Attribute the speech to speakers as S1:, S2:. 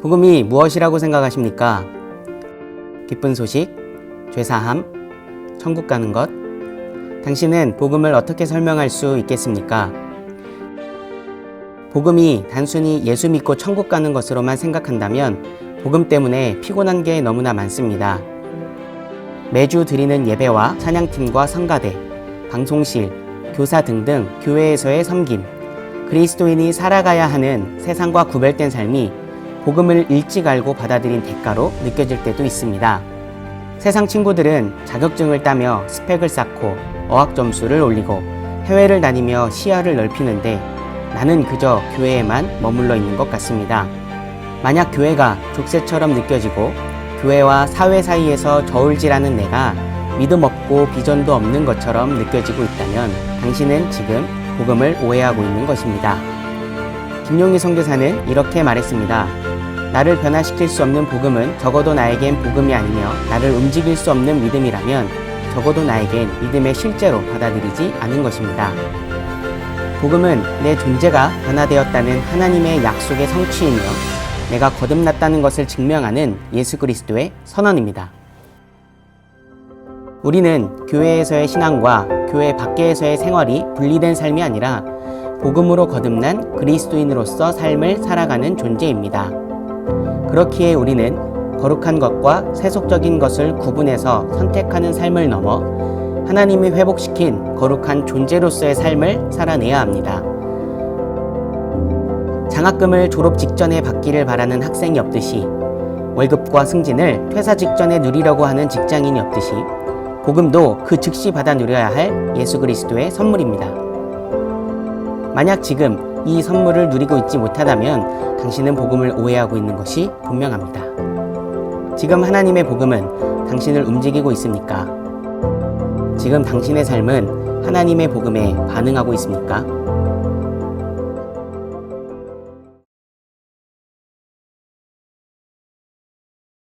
S1: 복음이 무엇이라고 생각하십니까? 기쁜 소식, 죄사함, 천국 가는 것. 당신은 복음을 어떻게 설명할 수 있겠습니까? 복음이 단순히 예수 믿고 천국 가는 것으로만 생각한다면 복음 때문에 피곤한 게 너무나 많습니다. 매주 드리는 예배와 찬양팀과 성가대, 방송실, 교사 등등 교회에서의 섬김, 그리스도인이 살아가야 하는 세상과 구별된 삶이 복음을 일찍 알고 받아들인 대가로 느껴질 때도 있습니다. 세상 친구들은 자격증을 따며 스펙을 쌓고 어학 점수를 올리고 해외를 다니며 시야를 넓히는데 나는 그저 교회에만 머물러 있는 것 같습니다. 만약 교회가 족쇄처럼 느껴지고 교회와 사회 사이에서 저울질하는 내가 믿음 없고 비전도 없는 것처럼 느껴지고 있다면 당신은 지금 복음을 오해하고 있는 것입니다. 김용희 선교사는 이렇게 말했습니다. 나를 변화시킬 수 없는 복음은 적어도 나에겐 복음이 아니며 나를 움직일 수 없는 믿음이라면 적어도 나에겐 믿음의 실제로 받아들이지 않은 것입니다. 복음은 내 존재가 변화되었다는 하나님의 약속의 성취이며 내가 거듭났다는 것을 증명하는 예수 그리스도의 선언입니다. 우리는 교회에서의 신앙과 교회 밖에서의 생활이 분리된 삶이 아니라 복음으로 거듭난 그리스도인으로서 삶을 살아가는 존재입니다. 그렇기에 우리는 거룩한 것과 세속적인 것을 구분해서 선택하는 삶을 넘어 하나님이 회복시킨 거룩한 존재로서의 삶을 살아내야 합니다. 장학금을 졸업 직전에 받기를 바라는 학생이 없듯이 월급과 승진을 퇴사 직전에 누리려고 하는 직장인이 없듯이 복음도 그 즉시 받아 누려야 할 예수 그리스도의 선물입니다. 만약 지금 이 선물을 누리고 있지 못하다면 당신은 복음을 오해하고 있는 것이 분명합니다. 지금 하나님의 복음은 당신을 움직이고 있습니까? 지금 당신의 삶은 하나님의 복음에 반응하고 있습니까?